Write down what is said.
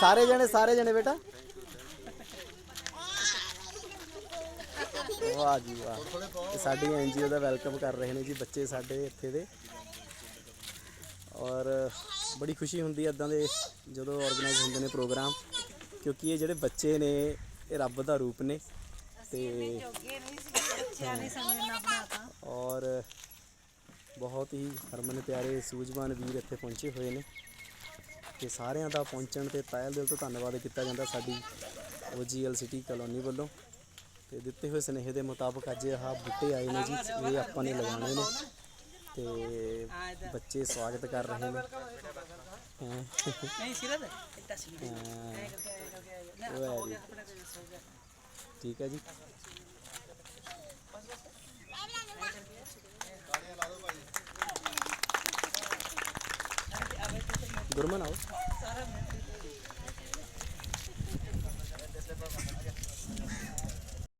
ਸਾਰੇ ਜਣੇ ਸਾਰੇ ਜਣੇ ਬੇਟਾ। ਵਾਹ ਜੀ ਵਾਹ। ਇਹ ਸਾਡੀ ਐਨਜੀਓ ਦਾ ਵੈਲਕਮ ਕਰ ਰਹੇ ਨੇ ਜੀ ਬੱਚੇ ਸਾਡੇ ਇੱਥੇ ਦੇ। ਔਰ ਬੜੀ ਖੁਸ਼ੀ ਹੁੰਦੀ ਹੈ ਇਦਾਂ ਦੇ ਜਦੋਂ ਆਰਗੇਨਾਈਜ਼ ਹੁੰਦੇ ਨੇ ਪ੍ਰੋਗਰਾਮ, ਕਿਉਂਕਿ ਇਹ ਜਿਹੜੇ ਬੱਚੇ ਨੇ, ਇਹ ਰੱਬ ਦਾ ਰੂਪ ਨੇ। ਤੇ ਔਰ ਬਹੁਤ ਹੀ ਹਰਮਨ ਪਿਆਰੇ, ਸੂਝਵਾਨ ਵੀਰ ਇੱਥੇ ਪਹੁੰਚੇ ਹੋਏ ਨੇ। ਤੇ ਸਾਰਿਆਂ ਦਾ ਪਹੁੰਚਣ ਤੇ ਤਹਿ ਦਿਲ ਤੋਂ ਧੰਨਵਾਦ ਕੀਤਾ ਜਾਂਦਾ ਸਾਡੀ ਓਜੀਐਲ ਸਿਟੀ ਕਲੋਨੀ ਵੱਲੋਂ। ਤੇ ਦਿੱਤੇ ਹੋਏ ਸੁਨੇਹੇ ਦੇ ਮੁਤਾਬਕ ਅੱਜ ਆਹ ਬੂਟੇ ਆਏ ਨੇ ਜੀ ਇਹ ਆਪਾਂ ਨੇ ਲਗਾਉਣੇ ਨੇ। ਤੇ ਬੱਚੇ ਸਵਾਗਤ ਕਰ ਰਹੇ ਨੇ। ਨਹੀਂ ਸਿਰਦ ਜੀ। ਠੀਕ ਹੈ ਜੀ। बरोबर नाव